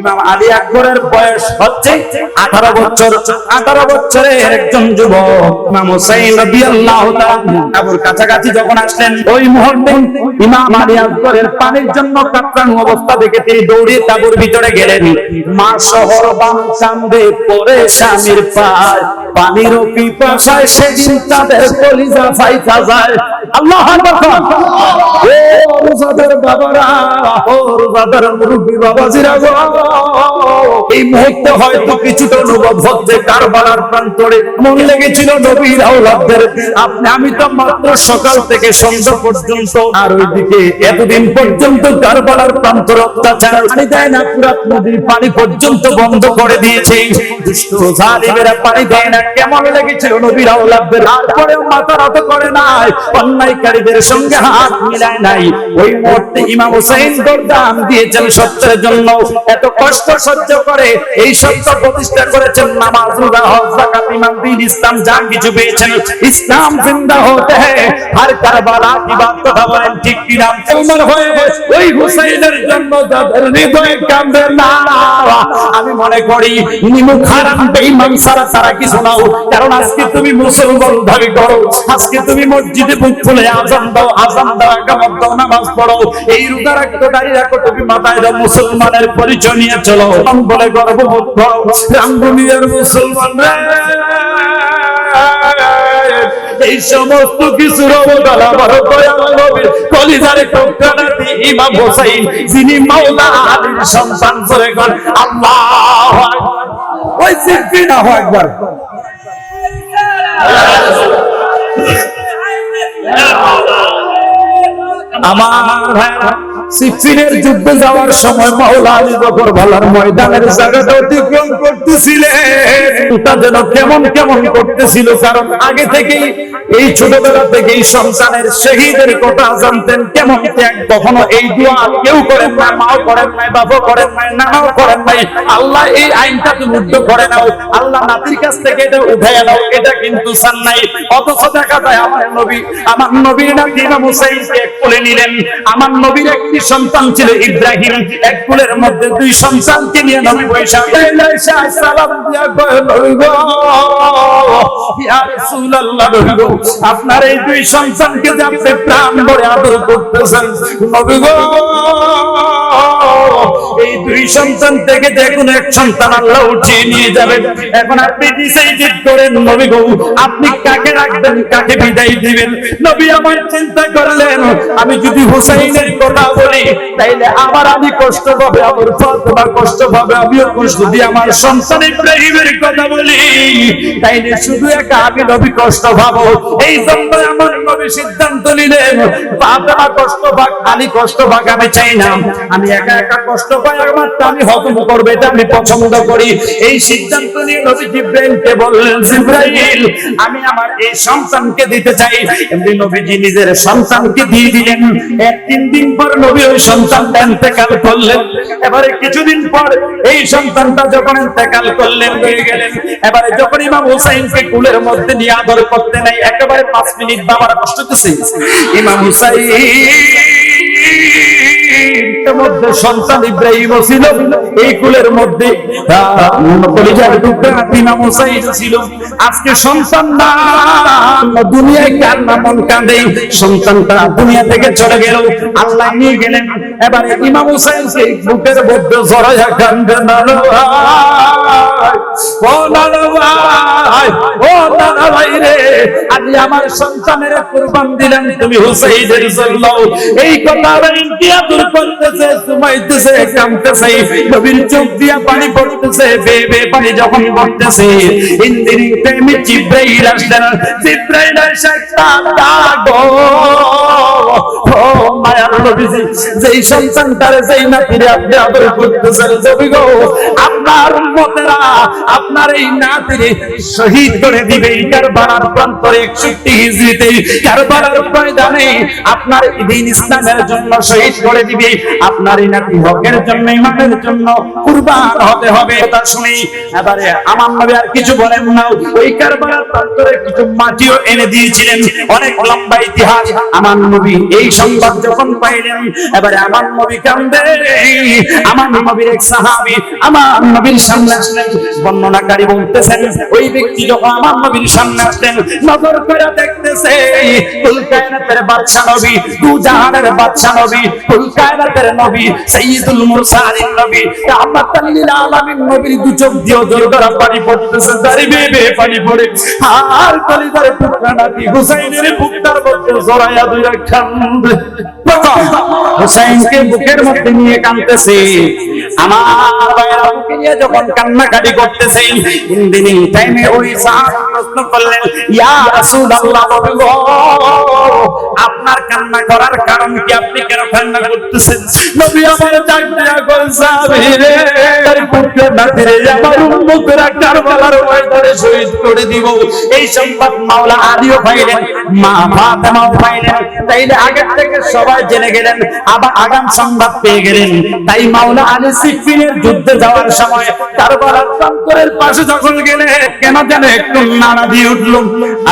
ইমাম আলী আকবরের বয়স হচ্ছে আঠারো বছর। আঠারো বছরের একজন যুবক, ইমাম হুসাইন রাদিয়াল্লাহু তাআলা আবুর কাছাকাছি যখন আসলেন, ওই মুহূর্তে ইমাম আলী আকবরের পানির জন্য কাতরানো অবস্থা দেখে তিনি দৌড়ে তাবুর ভিতরে গেলেন। মা শহর বাম কান্দে পরে স্বামীর পায় পানির পিপাসায় সেদিন তাদের কলিজা ফাইটা যায়। আল্লাহ আকবার। বাবারা গো। এই মুহূর্তে হয়তো অনুভব হচ্ছে কারবালার প্রান্তরে। মন লেগেছিল নবীর আওলাদদের আপনি, আমি তো মাত্র সকাল থেকে সন্ধ্যা পর্যন্ত আর ওইদিকে এতদিন পর্যন্ত কারবালার প্রান্তর অত্যাচার পানি দেয় না, পুরাত নদীর পানি পর্যন্ত বন্ধ করে দিয়েছে। দুষ্ট জালিমেরা পানি দেয় না, কেমন লেগেছিল নবীর আওলাদদের তারপরেও মাথা নত করে নাই, অন্যায়কারীদের সঙ্গে হাত মিলায় নাই। ওই মুহূর্তে ইমাম হুসাইন দরদাম দিয়েছেন সত্যের জন্য। এত কষ্ট সহ্য করে এই সত্য প্রতিষ্ঠা করেছেন, নামাজ, রোজা, হজ, যাকাত ইমান দিন, ইসলাম, যা কিছু পেয়েছেন। ইসলাম জিন্দা হতে হ্যায় হর কারবালা কি বাত কথা বলেন, ঠিক কি নাম মুসলমান হয়ে ওই হুসাইনের জন্য যাদের হৃদয়ে কান্দে না, আমি মনে করি নিমুখ হারাম বেঈমান সারা তারা কিছু নাও কারণ আজকে তুমি মুসলমান দাবি করো আজকে তুমি মসজিদে বুক খুলে আজান দাও আজান দাও একামত দাও, নামাজ পড়ো। এই রোজা রাখতো দাঁড়িয়ে রাখো তুমি মাথায় দাও মুসলমানের পরিচয় নিয়ে চলো। বলে করো রাঙ্গুনিয়ার মুসলমান এই সমস্ত কিছুর অবদান আমার দয়াল নবীর কলিজারে টুকরানাতি ইমাম হোসাইন যিনি মাওলা আলীর সন্তান কর আল্লাহু আকবার। ওই সিদ্দিনা হো একবার। আমার ভাইরা সিফিনের যুদ্ধে যাওয়ার সময় মাওলা আলী জফর ভালার ময়দানের জায়গাটা অতিক্রম করতেছিলেন। এটা যেন কেমন কেমন করতেছিল, কারণ আগে থেকেই এই ছোটবেলা থেকেই সন্তানের শহীদের কথা জানতেন, কেমন ত্যাগ, কখনো এই দোয়া কেউ করেন না মাও করেন নাই বাবাও করেন নাই, নানাও করেন নাই। আল্লাহ এই আইনটা তুমি মুগ্ধ করে নাও, আল্লাহ নাতির কাছ থেকে এটা উঠায় নাও, এটা কিন্তু চান নাই অথচ দেখা যায় আমার নবী, আমার নবীর নাতি ইমাম হুসাইনকে কোলে নিলেন। আমার নবীর একটি সন্তান ছিল ইব্রাহিম। এক কুলের মধ্যে দুই সন্তানকে নিয়ে নবী বৈশা সালাম দিয়া আপনার এই দুই সন্তানকে যে আপনি প্রাণ ভরে আদর করতেছেন নবী গো, এই দুই সন্তান থেকে এক সন্তান আল্লাহ উঠিয়ে নিয়ে যাবেন এখন আপনি করেন, নবী গো, আপনি কাকে রাখবেন, কাকে বিদায় দিবেন? নবী আমার চিন্তা করলেন, আমি যদি হুসাইনের কথা বলি, তাইলে আমার আমি কষ্ট পাবে, আমার ফাতেমা কষ্ট পাবে, আমিও কষ্ট আমার সন্তান ইব্রাহিমের কথা বলি, তাইলে শুধু একা আমি নবী কষ্ট পাবো। এই জন্য আমার নবী সিদ্ধান্ত নিলেন কষ্ট পাক আলী কষ্ট পাক, আমি চাই না। আমি একা একা কষ্ট পাই এবারে কিছুদিন পর এই সন্তানটা যখন ইন্তেকাল করলেন হয়ে গেলেন। এবারে যখন ইমাম হুসাইনকে কুলের মধ্যে নিয়ে আদর করতে নাই একেবারে পাঁচ মিনিট বাবার কষ্ট হতেছে ইমাম হুসাইন মধ্যে সন্তান ইব্রাহিম ছিল, এই কুলের মধ্যে হুসাইন ছিল। আজকে সন্তান না, দুনিয়ায় কার না মন কাঁদে? সন্তানটা দুনিয়া থেকে চলে গেল, আল্লাহ নিয়ে গেলেন। এবারে ইমাম হুসাইনকে বুকের মধ্যে জড়াইয়া কান্দে না ভাই ও নানা ভাই রে আজ আমার সন্তানের কুরবান দিলেন, তুমি হুসাইনের জন্য এই কথা ইন্ডিয়া দূর করতেছে সুমাইতেছে কামতেছে নবীর চোখ দিয়া পানি পড়তেছে বে বে পানি যখন পড়তেছে ইন্দিরি প্রেমে জিব্রাইল আসলেন, জিব্রাইল এসে কাঁদা ও মায়ার নবীজি, যেই সন্তানটারে যেই নাতিরে আপনি আদর করতেছেন, নবী গো, আপনার উম্মতেরা, আপনার এই নাতিরে শহীদ করে দিবে কারবালার প্রান্তরে 61 হিজরিতে কারবালার ময়দানে আপনার ইসলামের জন্য শহীদ করে দিবে। আপনার হকের জন্য জন্য কুরবান হতে হবে। শুনি, এবারে আমার নবী আর কিছু বলেন না। ওই কারবালার প্রান্তরে কিছু মাটিও এনে দিয়েছিলেন। অনেক লম্বা ইতিহাস। আমার নবী এই সংবাদ যখন পাইলেন, এবারে আমার নবী কান্দে। আমার নবীর এক সাহাবী আমার নবীর সামনে আসলেন, বর্ণনাকারী বলতেছেন, ওই ব্যক্তি যখন আমার নবীর সামনে আসলেন নজর করে দেখতেছে কুল কায়নাতের বাদশা নবী দু জাহানের বাদশা নবী কুল কায়নাতের নবী, সাইয়্যিদুল মুরসালিন নবী। রাহমাতাল লিল আলামিন নবীর দু চোখ দিয়ে জোরদার পানি পড়তেছে, দাঁড়ি বেয়ে পানি পড়ে। আর কলিজার টুকরা নাতি হুসাইনের বুকটার মধ্যে জড়াইয়া দুই কান্দে হুসাইনকে বুকের মধ্যে নিয়ে কাঁদতেছে। আমার বাবাকে বুকে নিয়ে যখন কান্নাকাটি করতেছে ইন্দিনী টাইমে ওই সাহাবী প্রশ্ন করলেন, ইয়া রাসূলুল্লাহ আপনার কান্না করার কারণ কি আপনি কেন কান্না করতেছেন? নবী আমার কোন সাহাবী রে তার বুকের নাতি রে আমার উম্মতরা কারবালার ময়দানে শহীদ করে দিব। এই সংবাদ মাওলা আলীও পাইলেন, মা ফাতেমাও পাইলেন। তাইলে আগে থেকে সবাই জেনে গেলেন, আবার আগাম সংবাদ পেয়ে গেলেন। তাই মাওলা আলী সিফিনের যুদ্ধে যাওয়ার সময় কারবালার প্রান্তরের পাশে যখন গেলে কেন যেন একটু নাড়া দিয়ে উঠল।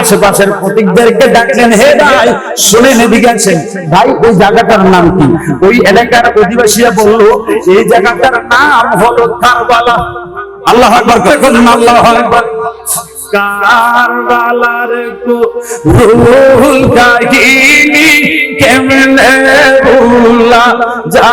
আশেপাশের প্রতীকদেরকে ডাকলেন, হে ভাই শুনেন এদিকে আছেন ভাই ওই জায়গাটার নাম কি? ওই এলাকার অধিবাসীরা বলল এই জায়গাটার নাম হলো কারবালা। আল্লাহ আকবার দেখুন আল্লাহ আকবার। কারবালার কো রুল কাহিনী কেমনে ভুলা যায়?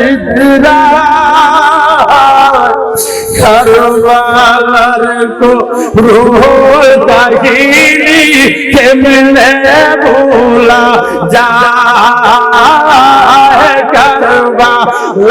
সিদ্ধরা কারবালার কো রোল কাহিনী কেমনে ভোলা যায় কারবালার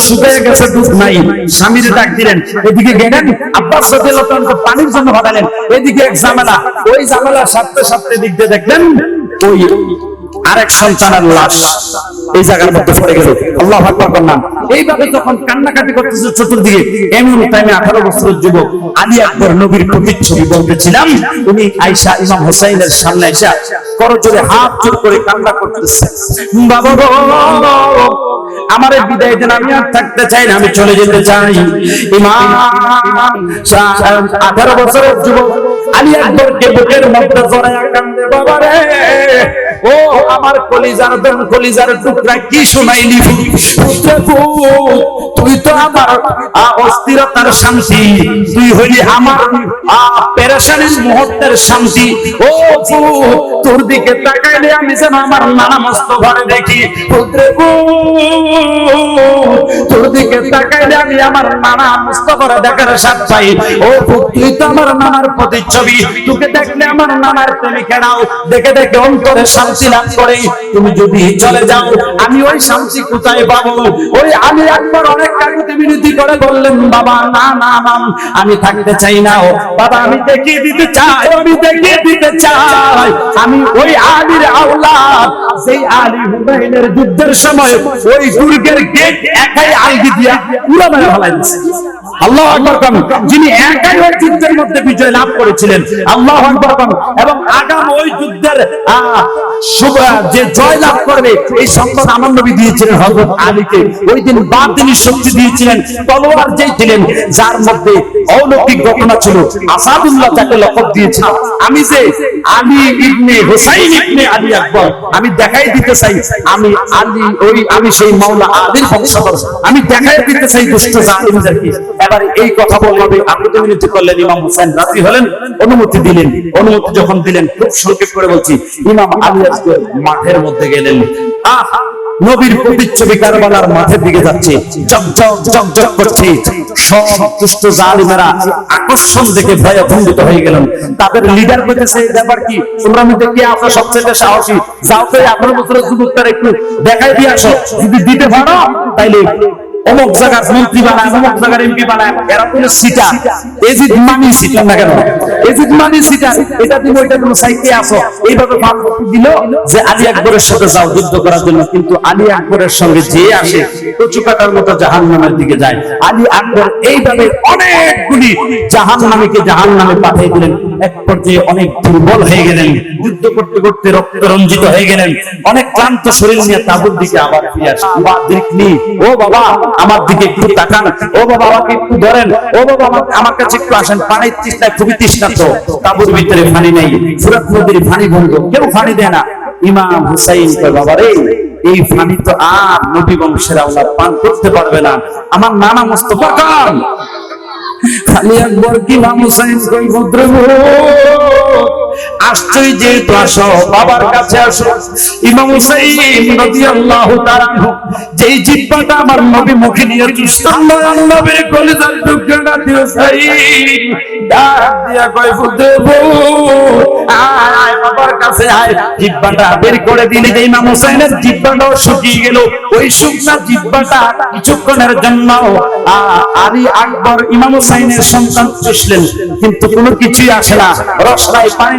শুকাইয়া গেছে দুধ নাই ডাক দিলেন এদিকে গেলেন আব্বাস পানির জন্য এদিকে এক ঝামেলা ওই সাথে দিক দিয়ে দেখলেন ওই আরেক সন্তানের লাশ এই জায়গার মধ্যে পড়ে গেল আল্লাহ এইভাবে যখন কান্নাকাটি করতেছে চতুর্দিকে এমন টাইমে আঠারো বছরের যুবক আলী আকবর নবীর প্রতিচ্ছবি বলতেছিলাম উনি আয়সা ইমাম হোসাইনের সামনে আইসা করজোরে হাত জোর করে কান্না করতেছে বাবা আমার বিদায় দেন, আমি আর থাকতে চাই না, আমি চলে যেতে চাই। ইমাম আঠারো বছরের যুবক, আলী আকবরকে বুকের মধ্যে জড়ায় কান্দে বাবা রে ও আমার কলিজার দন কলিজার টুকরা, কি শুনাইলি? তুই তো আমার আ, অস্থিরতার শান্তি। তুই হইলি আমার পেরেশানির মুহূর্তের শান্তি। ও তোর দিকে তাকাইলে আমি যেন আমার নানা মস্ত ঘরে দেখি। তোর দিকে তাকাইলে আমি আমার নানা মস্ত ঘরে দেখার সাথ পাই। ও তুই তো আমার নানার তোকে দেখলে আমার নানার দেখে দেখে অন্তরে শান্তি লাভ করে। তুমি যদি চলে যাও আমি ওই শান্তি কোথায় পাবো? ওই আমি একবার অনেক করে বললেন, বাবা, না না না, আমি থাকতে চাই না ও। বাবা, আমি দেখিয়ে দিতে চাই, আমি দেখিয়ে দিতে চাই। আমি ওই আলীর আওলাদ সেই আলী যুদ্ধের সময় ওই দুর্গের গেট একাই আলগি দিয়া পুরো মেরে আল্লাহ আকবর যিনি একাই ওই যুদ্ধের মধ্যে বিজয় লাভ করেছিলেন। আল্লাহ আকবর এবং আগাম ওই যুদ্ধের যে জয় লাভ করবে, এই সম্পদ দিয়েছিলেন আলীকে। ওই দিন বাদ তিনি শক্তি দিয়েছিলেন, তলোয়ার যেই দিলেন যার মধ্যে অলৌকিক ঘটনা ছিল, আসাদুল্লাহ যাকে লকব দিয়েছিল। আমি যে আলী ইবনে হুসাইন ইবনে আলী আকবর, আমি দেখাই দিতে চাই, আমি আলী ওই, আমি সেই মাওলা আলীর বংশধর। আমি দেখাই দিতে চাই দুষ্ট জালিমদেরকে এবার এই কথা বলবে আপনি তো মিনিট করলেন, ইমাম হুসাইন রাজি হলেন, অনুমতি দিলেন। অনুমতি যখন দিলেন, খুব সংক্ষেপ করে বলছি, ইমাম আলী আজকে মাঠের মধ্যে গেলেন। আহা! নবীর প্রতিচ্ছবি কারবালার মাঠের দিকে যাচ্ছে। জগজগ জগজগ করছে। সব দুষ্ট জালিমেরা আকর্ষণ দেখে ভয়ে ভঙ্গিত হয়ে গেলেন। তাদের লিডার কইতেছে ব্যাপার কি? তোমরা মধ্যে কে আছো? সবচেয়ে সাহসী? যাও তো আঠারো বছরের যুবকদের একটু দেখাই দিয়ে আসো। যদি দিতে পারো, তাইলে অমুক জায়গার মন্ত্রী বানায় অমুক জায়গার এমপি বানায়, এরা মানি না কেন? মানি এটা তুমি ওইটা কোনো সাইকে আসো এইভাবে ভাব দিল যে আলী আকবরের সাথে যাও, যুদ্ধ করার জন্য। কিন্তু আলী আকবরের সঙ্গে যে আসে কচু কাটার মতো জাহান নামের দিকে যায়। আলী আকবর এইভাবে অনেকগুলি জাহান নামীকে জাহান নামে পাঠিয়ে দিলেন। এক পর্যায়ে অনেক দুর্বল হয়ে গেলেন, যুদ্ধ করতে করতে রক্ত রঞ্জিত হয়ে গেলেন, অনেক ক্লান্ত শরীর নিয়ে তাবুর দিকে আবার ফিরে আসেন বাবা দেখলি ও বাবা, আমার দিকে একটু তাকান। ও বাবা, আমাকে একটু ধরেন। ও বাবা আমার কাছে একটু আসেন। পানির তৃষ্ণা খুবই তৃষ্ণার্ত। তাবুর ভিতরে পানি নেই। ফুরাত নদীর পানি বন্ধ কেউ পানি দেয় না। ইমাম হুসাইন বাবা রে, এই পানি তো আর নবী বংশের আল্লাহ পান করতে পারবে না। আমার নানা মোস্তফা খান খালি একবার কি নাম হুসাইন কই ভদ্র বাবার কাছে আসো। ইমাম হুসাইন রাদিয়াল্লাহু তাআলা যেই জিব্বাটা আমার নবী মুখে নিয়ে দয়াল নবীর কলিজার দিও সাই ডাক দিয়া আয়, বাবার কাছে আয়। জিব্বাটা বের করে দিলে যে ইমাম হুসাইনের জিব্বাটাও শুকিয়ে গেল। ওই শুকনা জিব্বাটা কিছুক্ষণের জন্য, আ- আলী আকবর ইমাম হুসাইনের সন্তান চুষলেন। কিন্তু কোনো কিছুই আসে না। রস নাই পানি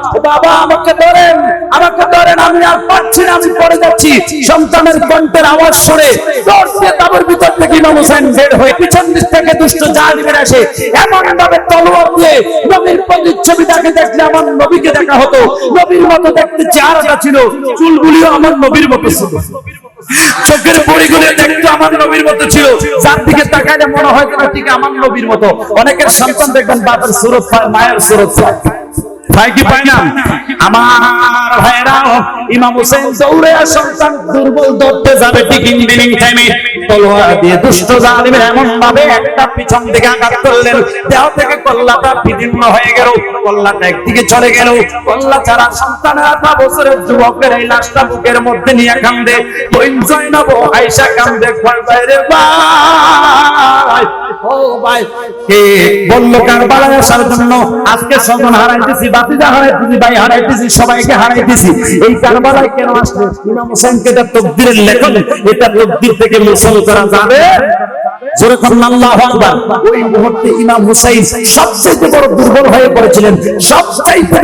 বাবা আমাকে ধরেন আমাকে ধরেন, আমি আর পাচ্ছি না, আমি পড়ে যাচ্ছি। সন্তানের কণ্ঠের আওয়াজ শুনে দিয়ে ভিতর থেকে ইমাম হোসেন বের হয়ে পিছন দিক থেকে দুষ্ট জাহালিমের আসে এমন ভাবে তলোয়ার দিয়ে নবীর প্রতিচ্ছবিটাকে দেখলে আমার নবীকে দেখা হতো। নবীর মতো দেখতে চেহারাটা ছিল চুলগুলিও আমার নবীর মতো ছিল। চোখের পরিগুলো দেখতে আমার নবীর মতো ছিল। যার দিকে তাকাইলে মনে হয় ঠিক আমার নবীর মতো। অনেকের সন্তান দেখবেন বাবার সুরত মায়ের সুরত পায়। ভাই কি না? আমার ভাইরা ইমাম হোসেন দৌড়ে সন্তান দুর্বল যাবে ইঞ্জিনিয়ারিং টাইমে তলোয়ার দিয়ে দুষ্ট এমন ভাবে একটা পিছন আঘাত করলেন। দেহ থেকে কল্লাটা বিদীর্ণ হয়ে গেল। কল্লাটা একদিকে চলে গেল। কল্লা ছাড়া আঠা বছরের যুবকের এই লাশটা বুকের মধ্যে নিয়ে কান্দে। বইন জয়নব আয়সা কান্দে। ভয় বাইরে ভাই, ও ভাই। কে বলল, কারবালায় আসার জন্য আজকে স্বজন হারাইতেছি হারাইতেছি, ভাই হারাইতেছি, সবাইকে হারাইতেছি। এই কারবালায় কেন আসলে? ইমাম হোসেনকে তকদিরের লেখন এটা তকদির থেকে করা যাবে?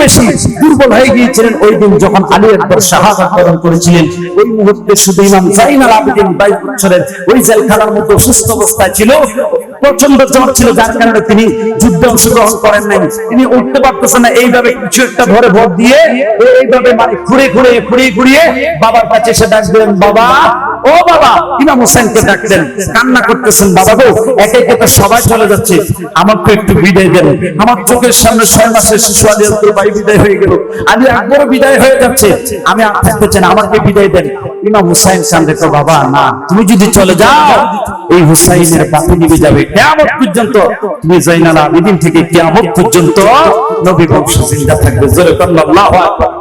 বেশি দুর্বল হয়ে গিয়েছিলেন ওই দিন যখন করেছিলেন। মুহূর্তে শুধু ইমাম জাইনাল আবেদিন 22 বছরের ওই জেলখানার মতো সুস্থ অবস্থায় ছিল। প্রচণ্ড জ্বর ছিল, যার কারণে তিনি যুদ্ধে অংশগ্রহণ করেন নাই। তিনি উঠতে পারতেছেন না, এইভাবে কিছু একটা ধরে ভোট দিয়ে, এইভাবে মানে ঘুরে ঘুরে ঘুরিয়ে ঘুরিয়ে বাবার কাছে এসে ডাক দিলেন বাবা ও বাবা, ইমাম হোসেনকে ডাকলেন, কান্না করতেছেন, বাবা গো, একে একে তো সবাই চলে যাচ্ছে। আমাকে একটু বিদায় দেন। আমার চোখের সামনে ছয় মাসের শিশু আলী আব্দুল ভাই বিদায় হয়ে গেল। আমি আকবর বিদায় হয়ে যাচ্ছে। আমি থাকতে আমাকে বিদায় দেন। ইমাম হুসাইন কান্দে তো বাবা, না, তুমি যদি চলে যাও, এই হুসাইনের বাতি নিবে যাবে। কেমন পর্যন্ত, তুমি জাইনাল আবিদিন থেকে কেমন পর্যন্ত নবী বংশ জিন্দা থাকবে। জোরে আল্লাহু আকবার।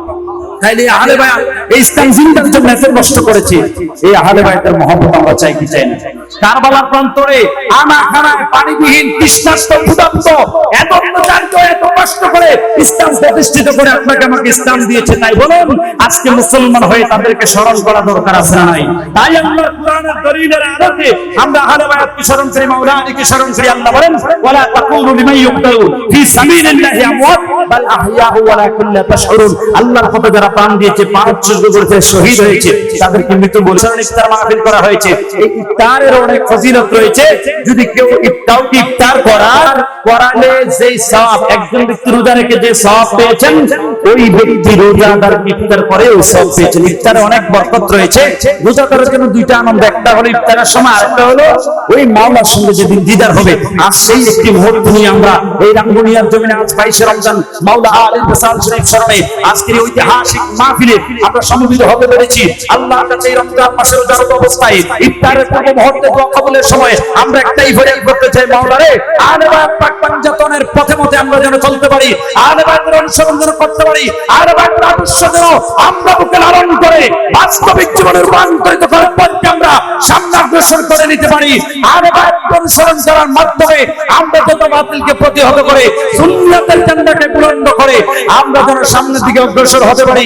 তাইলে আহলে বায়াত এই ইসলাম জিন্দার জন্য এত কষ্ট করেছে। এই আহলে বায়াতের মহব্বত আমরা চাই কি চাই না? কারবালার প্রান্তরে আনা খানায় পানিবিহীন তৃষ্ণার্ত ক্ষুধার্ত, এত অত্যাচারিত এত কষ্ট করে ইসলাম প্রতিষ্ঠিত করে আপনাকে আমাকে ইসলাম দিয়েছে, তাই বলুন, আজকে মুসলমান হয়ে তাদেরকে স্মরণ করা দরকার আছে নাই? তাই আল্লাহ কোরআনের দলিলের আলোকে আমরা আহলে বায়াতকে স্মরণ করি মাওলা আলীকে স্মরণ করি, আল্লাহ বলেন, ওয়ালা তাকুলু লিমান ইউকতালু ফি সাবিলিল্লাহি আমওয়াত, বাল আহইয়াহু ওয়ালাকিন লা তাশউরুন আল্লাহর পথে যারা প্রাণ দিয়েছে প্রাণ উৎসর্গ করেছে, শহীদ হয়েছে। তাদেরকে মৃত্যু ইফতার মাহফিল করা হয়েছে। এই ইফতারের অনেক ফজিলত রয়েছে। যদি কেউ ইফতার করার, করালে একজন ব্যক্তি রোজা রেখে যে পেয়েছেন, ওই ব্যক্তি রোজাদার ইফতার করে ওই পেয়েছেন। ইফতারে অনেক বরকত রয়েছে। জন্য দুইটা আনন্দ, একটা হলো ইফতারের সময়, আরেকটা হলো ওই মাওলার সঙ্গে যেদিন দিদার হবে। আর সেই একটি মুহূর্ত নিয়ে আমরা এই রাঙ্গুনিয়ার জমিনে আজ রমজান, মাওলা আলী শরীফ আজকের এই আমরা যেন চলতে পারি করে, বাস্তবিক জীবনে রূপান্তরিত করে পথকে আমরা সামনে অগ্রসর করে নিতে পারি। অনুসরণ করার মাধ্যমে আমরা যত বাতিলকে প্রতিহত করে করে, আমরা যেন সামনের দিকে অগ্রসর হতে পারি।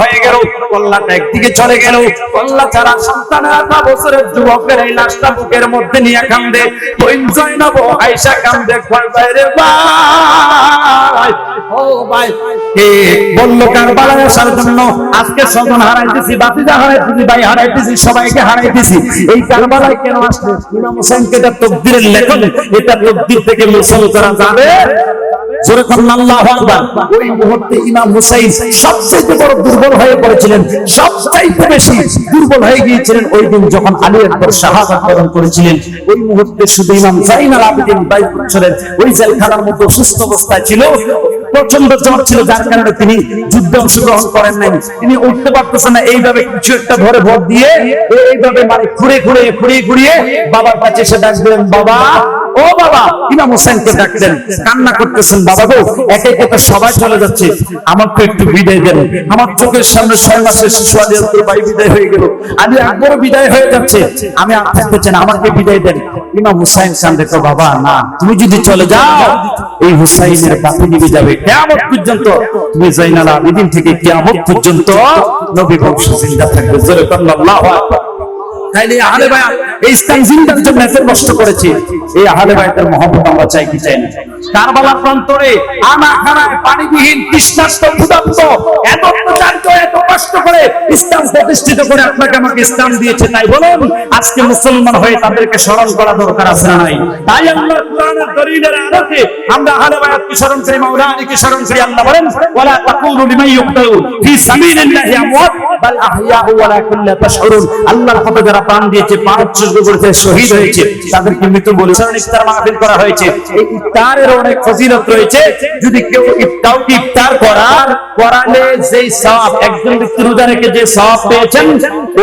হয়ে বুকের মধ্যে নিয়ে কান্দে কান্দে ভাই, ও আসার জন্য আজকে স্বজন হারাইতেছি বাতিজা হারাইতেছি, ভাই হারাইতেছি, সবাইকে হারাইতেছি। এই কারবালায় কেন আসলে ইমাম হোসেনকে এটা তকদিরের লেখন এটা থেকে যাবে প্রচণ্ড জ্বর ছিল, যার কারণে তিনি যুদ্ধে অংশগ্রহণ করেন নাই। তিনি উঠতে পারতেছেন না, এইভাবে কিছু একটা ধরে ভোট দিয়ে এইভাবে মানে ঘুরে ঘুরে ঘুরিয়ে ঘুরিয়ে বাবার কাছে এসে বাবা ও বাবা, ইমাম হোসেনকে ডাকলেন, কান্না করতেছেন, বাবা গো একে একে তো সবাই চলে যাচ্ছে। আমাকে একটু বিদায় দেন। আমার চোখের সামনে ছয় মাসের শিশু আলী আব্দুল ভাই বিদায় হয়ে গেল। আমি আকবর বিদায় হয়ে যাচ্ছে। আমি আর থাকতে আমাকে বিদায় দেন। ইমাম হুসাইন কান্দে তো বাবা, না, তুমি যদি চলে যাও, এই হুসাইনের বাতি নিবে যাবে। কেমন পর্যন্ত, তুমি জাইনাল আবিদিন থেকে কেমন পর্যন্ত নবী বংশ জিন্দা থাকবে। জোরে আল্লাহু আকবার। তাইলে আহলে বায়াত এই ইসলাম জিন্দার জন্য এত কষ্ট করেছে। এই আহলে বায়াতের মহব্বত আমরা চাই কি চাই না? কারবালার প্রান্তরে আনা খানায় পানিবিহীন তৃষ্ণার্ত ক্ষুধার্ত, এত অত্যাচারিত এত কষ্ট করে ইসলাম প্রতিষ্ঠিত করে আপনাকে আমাকে ইসলাম দিয়েছে, তাই বলুন, আজকে মুসলমান হয়ে তাদেরকে স্মরণ করা দরকার আছে নাই? তাই আল্লাহ কোরআনের দলিলের আলোকে আমরা আহলে বায়াতকে স্মরণ করি আলীকে স্মরণ করি, আল্লাহ বলেন, ওয়ালা তাকুলু লিমান ইউকতালু ফি সাবিলিল্লাহি আমওয়াত, বাল আহইয়াহু ওয়ালাকিন লা তাশউরুন আল্লাহর পথে যারা প্রাণ দিয়েছে প্রাণ উৎসর্গ করেছে, শহীদ হয়েছে, তাদেরকে মৃত্যু বলেছেন ইফতার মাহফিল করা হয়েছে। এই ইফতারের অনেক ফজিলত রয়েছে। যদি কেউ ইফতার ইফতার করার, করালে যেই সওয়াব একজন ব্যক্তি রোজা রেখে যে সওয়াব পেয়েছেন,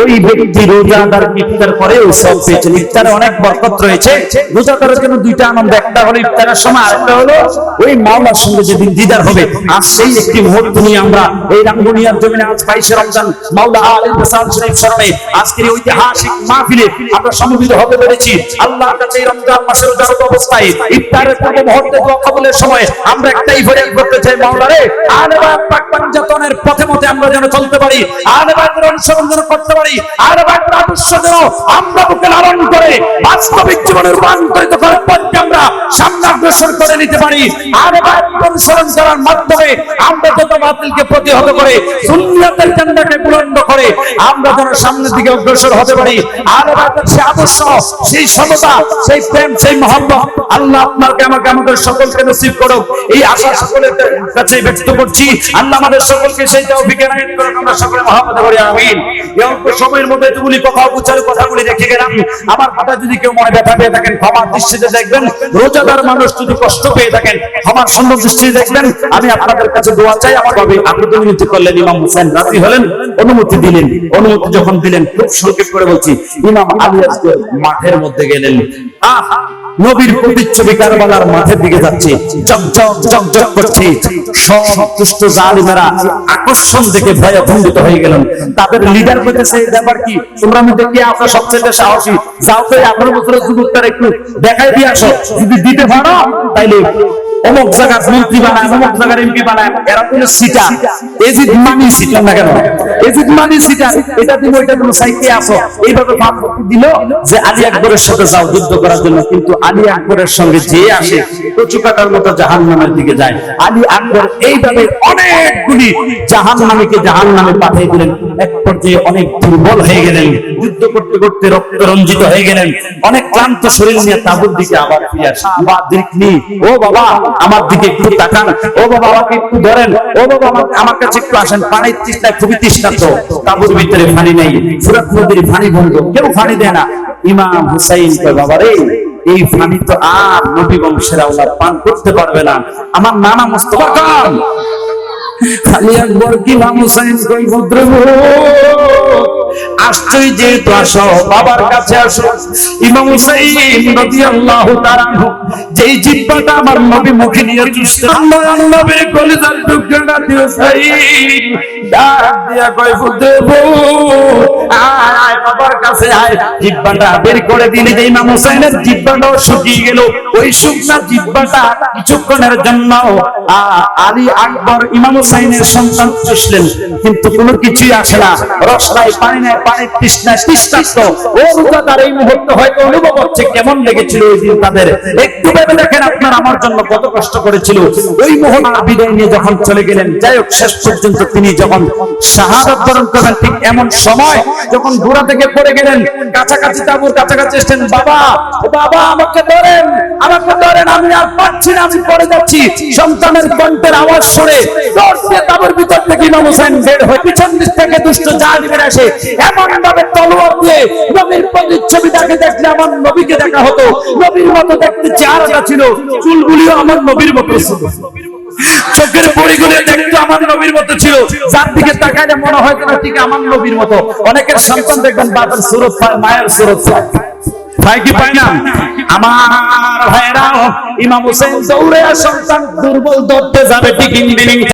ওই ব্যক্তি রোজাদার ইফতার করে ওই সওয়াব পেয়েছেন। ইফতারে অনেক বরকত রয়েছে। রোজাদারের জন্য দুইটা আনন্দ, একটা হলো ইফতারের সময়, আরেকটা হলো ওই মাওলার সঙ্গে যেদিন দিদার হবে, আর সেই একটি মুহূর্ত নিয়ে আমরা এই রাঙ্গুনিয়ার জমিনে আজ বাইশে রমজান, মাওলা আলী বিশাল শরীফ স্মরণে, আজকের এই আমরা হতে পেরেছি। আল্লাহর কাছে অবস্থায় সময় আমরা একটাই করতে চাই মামলারে রে আলে পাক পাঞ্জাতনের পথে মতে আমরা যেন চলতে পারি। আর বাইকের অনুসরণ করতে পারি। আর বাইকের আদর্শ যেন আমরা বুকে লালন করে, বাস্তবিক জীবনে রূপান্তরিত করে পথকে আমরা সামনে অগ্রসর করে নিতে পারি। আর বাইকের অনুসরণ করার মাধ্যমে আমরা যত বাতিলকে প্রতিহত করে সুন্নাতের জান্নাকে বুলন্দ করে, আমরা যেন সামনের দিকে অগ্রসর হতে পারি। আর বাইকের সেই আদর্শ, সেই সমতা, সেই প্রেম, সেই মহব্বত আল্লাহ আপনাকে আমাকে আমাদের সকলকে নসিব করুক। এই আশা সকলের কাছে ব্যক্ত করছি। আল্লাহ আমাদের সকলকে সেই তৌফিক এনায়েত করুক, আমরা সকলে মহব্বত করি, আমিন। এই অল্প সময়ের মধ্যে এতগুলি কথা উচ্চারণ কথাগুলি রেখে গেলাম। আমার কথা যদি কেউ মনে ব্যথা পেয়ে থাকেন, ক্ষমার দৃষ্টিতে দেখবেন। রোজাদার মানুষ যদি কষ্ট পেয়ে থাকেন, ক্ষমার সুন্দর দৃষ্টিতে দেখবেন। আমি আপনাদের কাছে দোয়া চাই, আমার ভাবে আকুতি মিনতি করলেন, ইমাম হুসেন রাজি হলেন, অনুমতি দিলেন। অনুমতি যখন দিলেন, খুব সংক্ষেপ করে বলছি, ইমাম আলী আজকে মাঠের মধ্যে গেলেন। আহ! নবীর প্রতিচ্ছবি কারবালার মাঠের দিকে যাচ্ছে। চকচক চকচক করছে। সব দুষ্ট জালিমেরা আকর্ষণ দেখে ভয়ে ভঙ্গিত হয়ে গেলেন। তাদের লিডার বলেছে ব্যাপার কি? তোমরা মধ্যে কে আপনার সবচেয়ে সাহসী? যাও তো এই আঠারো বছরের যুবকটার একটু দেখাই দিয়ে আসো। যদি দিতে পারো তাইলে অমুক জায়গার মন্ত্রী বানায়, অমুক জায়গার এমপি বানায়, এরা তো সিটা এজিদ মানি সিটা না কেন? এজিদ মানি এটা তুমি ওইটা তুমি সাইকে আসো এইভাবে ভাব দিল যে আলী আকবরের সাথে যাও, যুদ্ধ করার জন্য। কিন্তু আলী আকবরের সঙ্গে যে আসে কচু কাটার মতো জাহান নামের দিকে যায়। আলী আকবর এইভাবে অনেকগুলি জাহান নামীকে জাহান নামে পাঠিয়ে দিলেন। এক পর্যায়ে অনেক দুর্বল হয়ে গেলেন, যুদ্ধ করতে করতে রক্ত রঞ্জিত হয়ে গেলেন। অনেক ক্লান্ত শরীর নিয়ে তাবুর দিকে আবার ফিরে আসেন বা দেখনি ও বাবা, আমার দিকে একটু তাকান। ও বাবা, আমাকে একটু ধরেন। ও বাবা আমার- কাছে একটু আসেন। পানির তৃষ্ণায় খুবই তৃষ্ণার্ত তাবুর ভিতরে পানি নেই। ফুরাত নদীর পানি বন্ধ। কেউ পানি দেয় না। ইমাম হুসাইন বাবা রে এই পানি তো আর নবী বংশের আওলাদ পান করতে পারবে না। আমার নানা মোস্তফা খান। খালি একবার কি নাম হুসাইন কই ভদ্র আসছই যেহেতু আসো বাবার কাছে আসো ইমাম হুসাইন যেই জিব্বাটা আমার নবী মুখে নিয়ে চুষতে হুসাইন। ডাক দিয়া আয় আয়, বাবার কাছে আয়। বের করে দিলে যে ইমাম হুসাইনের শুকিয়ে গেল। ওই শুকনা কিছুক্ষণের জন্য আলী আকবর ইমাম হুসাইনের সন্তান চুষলেন। কিন্তু কোনো কিছুই আসে না। রসটাই পানি নেয় পানির তৃষ্ণায় তৃষ্ণাস্ত ও এই হয়তো অনুভব হচ্ছে কেমন লেগেছিল ওই দিন তাদের। একটু ভেবে দেখেন আপনার, আমার জন্য কত কষ্ট করেছিল। ওই মুহূর্তে বিদায় নিয়ে যখন চলে গেলেন, যাই হোক, শেষ পর্যন্ত তিনি যখন শাহাদত বরণ ঠিক এমন সময় যখন ঘোড়া থেকে পড়ে গেলেন, কাছাকাছি তাবুর কাছাকাছি এসেছেন, বাবা বাবা, আমাকে ধরেন। আমাকে ধরেন, আমি আর পাচ্ছি না, আমি পড়ে যাচ্ছি। সন্তানের কণ্ঠের আওয়াজ শুনে তাবুর ভিতর থেকে ইমাম হোসেন বের হয়ে পিছন দিক থেকে দুষ্ট আসে এমন ভাবে তলোয়ার দিয়ে নবীর দেখলে আমার নবীকে দেখা হতো। নবীর মতো দেখতে চেহারাটা ছিল চুলগুলিও আমার নবীর মতো ছিল। চোখের পরিগুলো দেখতে আমার নবীর মতো ছিল। যার দিকে তাকাইলে মনে হয় না ঠিক আমার নবীর মতো। অনেকের সন্তান দেখবেন বাবার সুরত মায়ের সুরত পায়। ভাই কি পায় না? আমার ভাইরা ইমাম হোসেন দৌড়ে সন্তান দুর্বল ধরতে যাবে টিকিন বিলিং